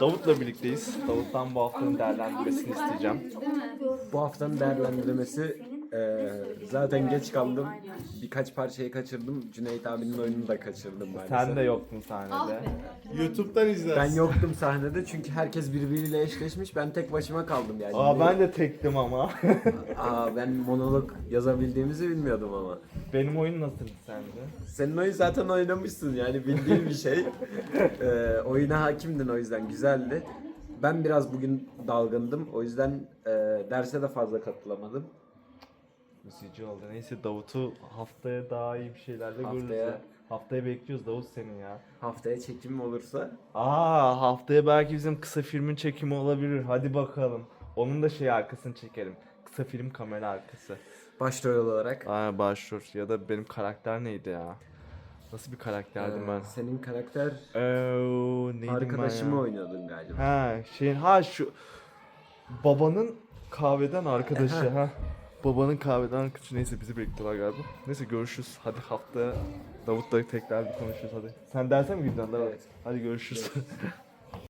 Davut'la birlikteyiz. Davut'tan bu haftanın değerlendirmesini isteyeceğim. Bu haftanın değerlendirmesi eee, zaten geç kaldım. Birkaç parçayı kaçırdım. Cüneyt abinin oyununu da kaçırdım maalesef. Sen de yoktun sahnede. YouTube'dan izlersin. Ben yoktum sahnede çünkü herkes birbiriyle eşleşmiş. Ben tek başıma kaldım yani. Aa ben de tektim ama. Aa, ben monolog yazabildiğimizi bilmiyordum ama. Benim oyun nasıldı sende? Senin oyun zaten oynamışsın yani bildiğin bir şey. Ee, oyuna hakimdin o yüzden güzeldi. Ben biraz bugün dalgındım. O yüzden e, derse de fazla katılamadım. Üzücü oldu. Neyse Davut'u haftaya daha iyi bir şeylerle görürüz. Haftaya- ya. Haftaya bekliyoruz Davut seni ya. Haftaya çekim olursa Aa haftaya belki bizim kısa filmin çekimi olabilir. Hadi bakalım. Onun da şey arkasını çekelim. Kısa film kamera arkası. başrol olarak Aa başrol ya da benim karakter neydi ya? Nasıl bir karakterdim e, ben? senin karakter Oo, neydim arkadaşımı ben ya? oynuyordun galiba. Ha şeyin ha şu babanın kahveden arkadaşı ha. Babanın kahveden arkadaşı neyse bizi bekliyorlar galiba. Neyse görüşürüz. Hadi haftaya Davut'la tekrar bir konuşuruz hadi. Sen dersen mi gidiyorsun? Evet. Hadi görüşürüz.